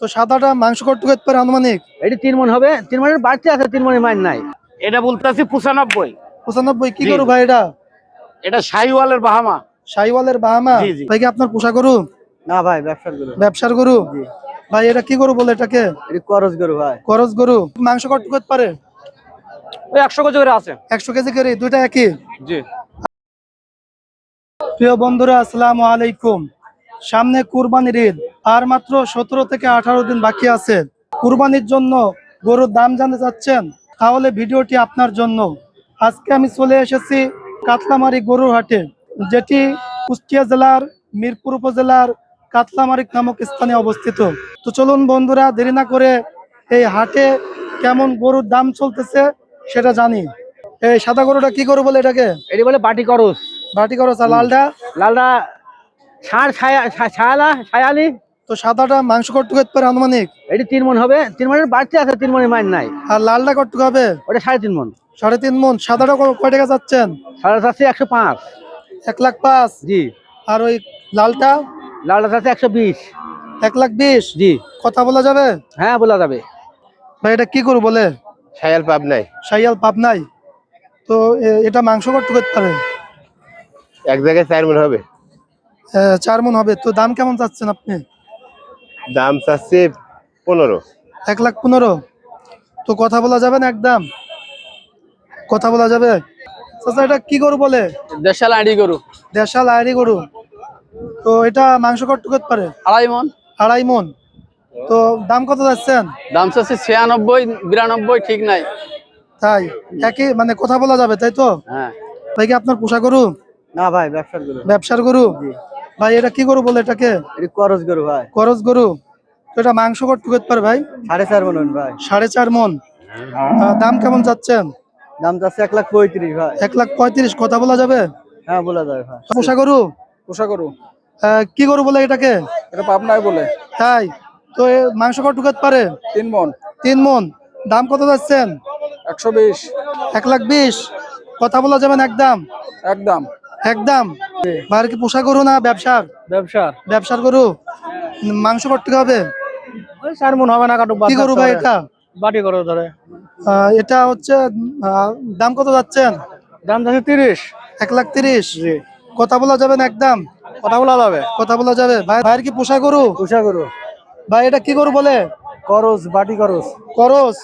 তো সাদাটা মাংস কত করতে পারে আনুমানিক? এটি তিন মন হবে। তিন মনের বাড়তি আছে তিন মনের মাইন নাই। এটা বলতেছি পঁচানব্বই। পঁচানব্বই কি। করু ভাই এটা? এটা শাহিওয়ালের বাহামা। সাইওয়ালের বাহামা। ভাই কি আপনার পোষা গরু? না ভাই ব্যবসার গরু। ব্যবসার গরু? ভাই এটা কি গরু বলে এটাকে? এটি করজ গরু ভাই। করজ গরু। মাংস কত করতে পারে? ওই একশো কেজি করে আছে। একশো কেজি করে দুইটা একই? জি। প্রিয় বন্ধুরা আসসালামু আলাইকুম। সামনে কুরবানির ঈদ। আর মাত্র সতেরো থেকে আঠারো দিন বাকি আছে। কুরবানির জন্য গরুর দাম জানতে চাচ্ছেন তাহলে ভিডিওটি আপনার জন্য। আজকে আমি চলে এসেছি কাতলামারি গরুর হাটে যেটি কুষ্টিয়া জেলার মিরপুর উপজেলার কাতলামারি নামক স্থানে অবস্থিত। তো চলুন বন্ধুরা দেরি না করে এই হাটে কেমন গরুর দাম চলতেছে সেটা জানি। এই সাদা গরুটা কি গরু বলে এটাকে? এটি বলে বাটি করজ বাটি করো আর লালটা? লালটা ষাঁড় ছায়া ছায়ালা ছায়ালি। তো সাদাটা মাংস কটুক করতে পারে আনুমানিক? এটি তিন মন হবে। তিন মনের বাড়তি আছে তিন মনের মাইন নাই। আর লালটা কটুক হবে? ওটা সাড়ে তিন মন সাড়ে তিন মন সাদাটা কয় টাকা যাচ্ছেন? সাড়ে চারশো একশো পাঁচ। এক লাখ পাঁচ? জি। আর ওই লালটা? লালটা চারশো একশো বিশ। এক লাখ বিশ? জি। কথা বলা যাবে? হ্যাঁ বলা যাবে। ভাই এটা কি করব বলে? শায়াল পাব নাই। সাইয়াল পাবনাই তো এ- এটা মাংস কটুক করতে পারে? এক জায়গায় চার মন হবে। চার মন হবে। তো দাম কেমন চাচ্ছেন আপনি? দাম চাচ্ছে পনেরো। এক লাখ পনেরো? তো কথা বলা যাবে না একদম? কথা বলা যাবে? চাচা এটা কি গরু বলে? দেশাল আইডি গরু। দেশাল আয়রি গরু। তো এটা মাংস কটুক করতে পারে? আড়াই মন। আড়াই মন। তো দাম কত যাচ্ছেন? দাম চাচ্ছে ছিয়ানব্বই বিরানব্বই ঠিক নাই। তাই? একই? মানে কথা বলা যাবে তাই তো? হ্যাঁ। ভাই কি আপনার পোষা গরু? না ভাই ব্যবসার গরু। ব্যবসার গরু? ভাই এটা কি গরু বলে এটাকে? এটি করজ গরু ভাই। করজ গরু? তো এটা মাংস কত করতে পারে ভাই? সাড়ে চার মন ভাই। সাড়ে চার মন। দাম কেমন যাচ্ছেন দাম চাচ্ছে এক লাখ পঁয়ত্রিশ ভাই। এক লাখ পঁয়ত্রিশ কথা বলা যাবে? হ্যাঁ বলা যাবে ভাই। পোষা গরু? পোষা গরু। কি গরু বলে এটাকে? এটা পাবনায় বলে। তাই? তো মাংস কত করতে পারে? তিন মন। তিন মন। দাম কত যাচ্ছেন? একশো বিশ। এক লাখ বিশ। কথা বলা যাবে না একদম? একদম। একদম। ভাই কি পোষা গরু না ব্যবসার? ব্যবসার। ব্যবসার গরু? মাংস করতে হবে? চার মন হবে না কাটু কি গরু ভাই এটা? বাটি করো ধরে। এটা হচ্ছে দাম কত যাচ্ছেন? দাম যাচ্ছে তিরিশ। এক লাখ তিরিশ? কথা বলা যাবে না একদম? কথা বলা যাবে। কথা বলা যাবে। ভাই ভাইয়ের কি পোষা গরু? পোষা গরু। ভাই এটা কি গরু বলে? করজ বাটি করজ করস।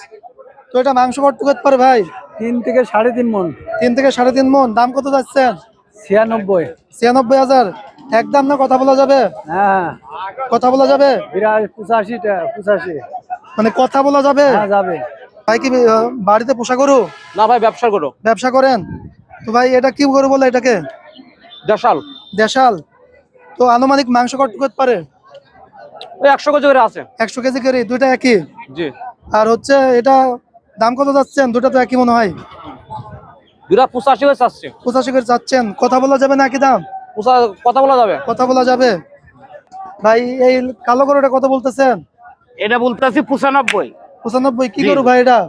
তো এটা মাংস করতে পারে ভাই? তিন থেকে সাড়ে তিন মন। তিন থেকে সাড়ে তিন মন। দাম কত যাচ্ছেন? ছিয়ানব্বই। ছিয়ানব্বই হাজার। একদম না কথা বলা যাবে? হ্যাঁ। কথা বলা যাবে? পঁচাশিটা পঁচাশি মানে কথা বলা যাবে? হ্যাঁ যাবে। ভাই কি বাড়িতে পোষা গরু? না ভাই ব্যবসা করো ব্যবসা করেন? তো ভাই এটা কি গরু বলে এটাকে? দেশাল। দেশাল। তো আনুমানিক মাংস কত করতে পারে? ওই একশো কেজি করে আছে। একশো কেজি করে দুইটা একই? জি। আর হচ্ছে এটা দাম কত যাচ্ছেন? দুটা তো একই মনে হয়। দুটা পঁচাশি করে চাচ্ছে পঁচাশি করে যাচ্ছেন। কথা বলা যাবে না একই দাম? কথা বলা যাবে। কথা বলা যাবে। ভাই এই কালো গরুটা কত বলতেছেন? এটা বলতেছি পঁচানব্বই। পঁচানব্বই? কি। গরু ভাই এটা?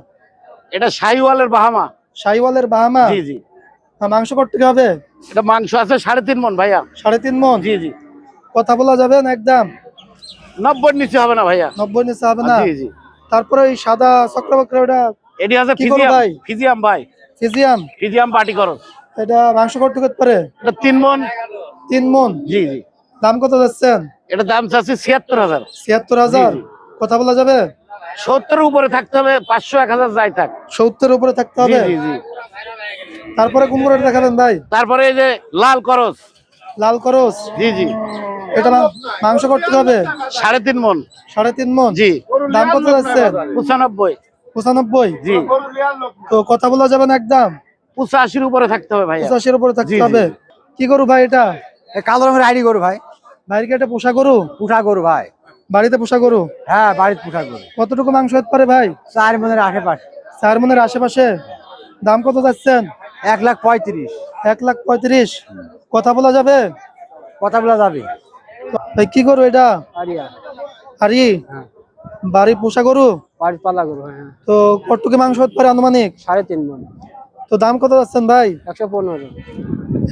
এটা শাহিওয়ালের বাহামা। সাইওয়ালের বাহামা? জি জি। মাংস করতে হবে? এটা মাংস আছে সাড়ে তিন মন ভাইয়া। সাড়ে তিন মন জি জি। কথা বলা যাবে না একদম নব্বই নিচে হবে না ভাইয়া। নব্বই নিচে হবে না? জি জি। তারপরে ওই সাদা চক্রবক্র ওটা এটি আছে ফিজিয়াম ভাই? ফিজিয়াম ভাই। ফিজিয়াম? ফিজিয়াম পার্টি করো। এটা মাংস করতে করতে পারে এটা তিন মন। তিন মন? জি জি। দাম কত যাচ্ছেন? এটা দাম চাচ্ছি ছিয়াত্তর হাজার। ছিয়াত্তর হাজার। কথা বলা যাবে? সত্তরের উপরে থাকতে হবে পাঁচশো এক হাজার যাই থাক। সত্তর উপরে থাকতে হবে? জি জি তারপরে কোন গরুটা দেখাবেন ভাই। তারপরে এই যে লাল করস। লাল করস? জি জি। এটা মাংস করতে হবে? সাড়ে তিন মন। সাড়ে তিন মন? জি। দাম কত যাচ্ছে? পঁচানব্বই। পঁচানব্বই? জি। তো কথা বলা যাবে না একদম? পঁচাশির উপরে থাকতে হবে ভাইয়া। পঁচাশির উপরে থাকতে। হবে। কি গরু ভাই এটা? কালো রঙের আইডি গরু ভাই। বাইরে এটা পোষা গরু? পুষা গরু ভাই। বাড়িতে পোষা গরু? হ্যাঁ বাড়িতে পোষা গরু। কতটুকু মাংস হতে পারে ভাই? চার মনের আশেপাশে। চার মনের আশেপাশে? দাম কত যাচ্ছেন? এক লাখ পঁয়ত্রিশ। এক লাখ পঁয়ত্রিশ। কথা বলা যাবে? কথা বলা যাবে। ভাই কি গরু এটা? আরিয়া। আরি? হ্যাঁ। বাড়ি পোষা গরু? বাড়ির পাল্লা গরু হ্যাঁ। তো কতটুকু মাংস হতে পারে আনুমানিক? সাড়ে তিন মন। তো দাম কত যাচ্ছেন ভাই? একশো পনেরো।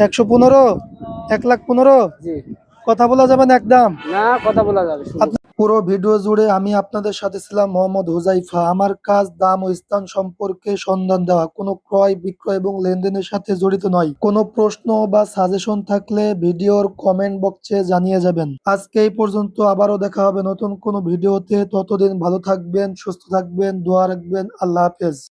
একশো পনেরো? এক লাখ পনেরো? জি। কথা বলা যাবে না একদম? না কথা বলা যাবে পুরো ভিডিও জুড়ে আমি আপনাদের সাথে ছিলাম মোহাম্মদ হুজাইফা। আমার কাজ, দাম ও স্থান সম্পর্কে সন্ধান দেওয়া। কোনো ক্রয়, বিক্রয় এবং লেনদেনের সাথে জড়িত নয়। কোনো প্রশ্ন বা সাজেশন থাকলে ভিডিওর কমেন্ট বক্সে জানিয়ে যাবেন। আজকে এই পর্যন্ত আবারও দেখা হবে নতুন কোনো ভিডিওতে। ততদিন ভালো থাকবেন, সুস্থ থাকবেন, দোয়া রাখবেন। আল্লাহ হাফেজ।